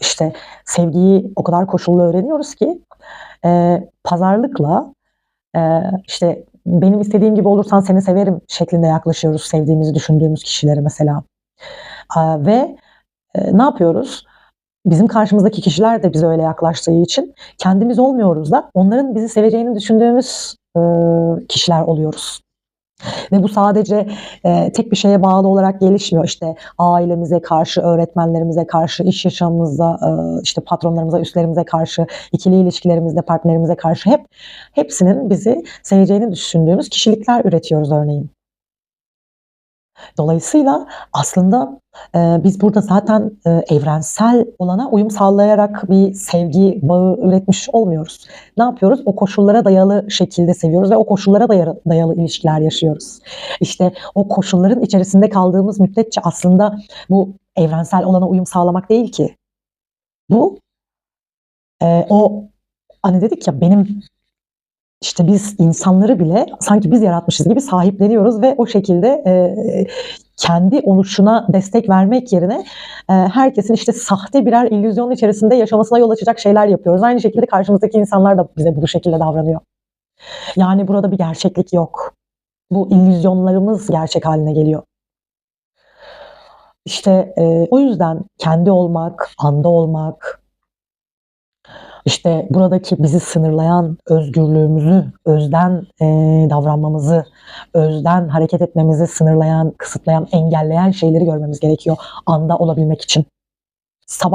işte sevgiyi o kadar koşullu öğreniyoruz ki eee, pazarlıkla eee, işte benim istediğim gibi olursan seni severim şeklinde yaklaşıyoruz sevdiğimizi düşündüğümüz kişilere mesela. Aaa, ve, eee, ne yapıyoruz? Bizim karşımızdaki kişiler de bize öyle yaklaştığı için kendimiz olmuyoruz da onların bizi seveceğini düşündüğümüz, ııı, kişiler oluyoruz. Ve bu sadece, eee, tek bir şeye bağlı olarak gelişmiyor. İşte ailemize karşı, öğretmenlerimize karşı, iş yaşamımızda, ııı, işte patronlarımıza, üstlerimize karşı, ikili ilişkilerimizde partnerimize karşı hep hepsinin bizi seveceğini düşündüğümüz kişilikler üretiyoruz örneğin. Dolayısıyla aslında, eee, biz burada zaten, eee, evrensel olana uyum sağlayarak bir sevgi bağı üretmiş olmuyoruz. Ne yapıyoruz? O koşullara dayalı şekilde seviyoruz ve o koşullara dayarı dayalı ilişkiler yaşıyoruz. İşte o koşulların içerisinde kaldığımız müddetçe aslında bu evrensel olana uyum sağlamak değil ki. Bu eee, o hani dedik ya benim işte biz insanları bile sanki biz yaratmışız gibi sahipleniyoruz ve o şekilde, eee, kendi oluşuna destek vermek yerine, eee, herkesin işte sahte birer illüzyon içerisinde yaşamasına yol açacak şeyler yapıyoruz. Aynı şekilde karşımızdaki insanlar da bize bu şekilde davranıyor. Yani burada bir gerçeklik yok. Bu illüzyonlarımız gerçek hâline geliyor. İşte, eee, o yüzden kendi olmak, anda olmak işte buradaki bizi sınırlayan özgürlüğümüzü, özden, eee, davranmamızı, özden hareket etmemizi sınırlayan, kısıtlayan, engelleyen şeyleri görmemiz gerekiyor anda olabilmek için. Sabah